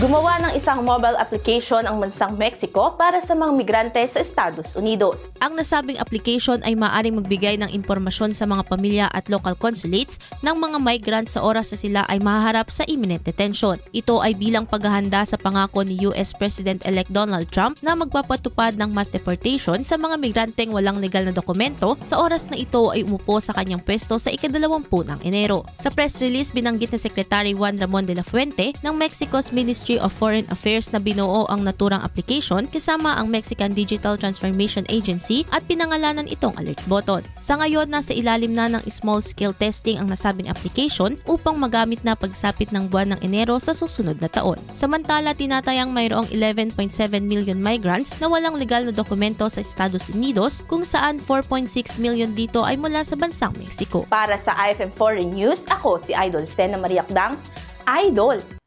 Gumawa ng isang mobile application ang bansang Mexico para sa mga migrante sa Estados Unidos. Ang nasabing application ay maaaring magbigay ng impormasyon sa mga pamilya at local consulates ng mga migrant sa oras na sila ay mahaharap sa imminent detention. Ito ay bilang paghahanda sa pangako ni US President-elect Donald Trump na magpapatupad ng mass deportation sa mga migranteng walang legal na dokumento sa oras na ito ay umupo sa kanyang pwesto sa ikadalawampu ng Enero. Sa press release, binanggit ni Secretary Juan Ramon de la Fuente ng Mexico's Ministry of Foreign Affairs na binuo ang naturang application kasama ang Mexican Digital Transformation Agency at pinangalanan itong alert button. Sa ngayon, nasa ilalim na ng small-scale testing ang nasabing application upang magamit na pagsapit ng buwan ng Enero sa susunod na taon. Samantala, tinatayang mayroong 11.7 million migrants na walang legal na dokumento sa Estados Unidos kung saan 4.6 million dito ay mula sa bansang Mexico. Para sa IFM Foreign News, ako si Idol Stena Mariakdang. Idol!